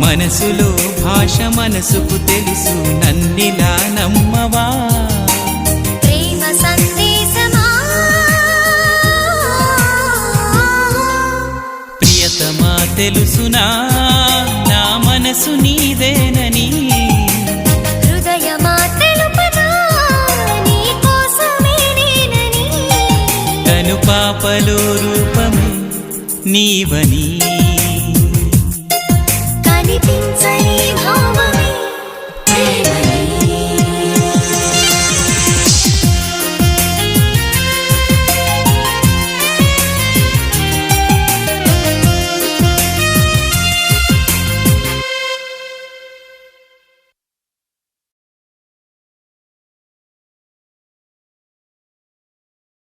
మనసులో భాష మనసుకు తెలుసు నన్నిలా నమ్మవా? ప్రేమ సందేశమా? ప్రియతమా తెలుసునా? నా మనసు నీదేనని? పాపలో రూపమే నీవనీ.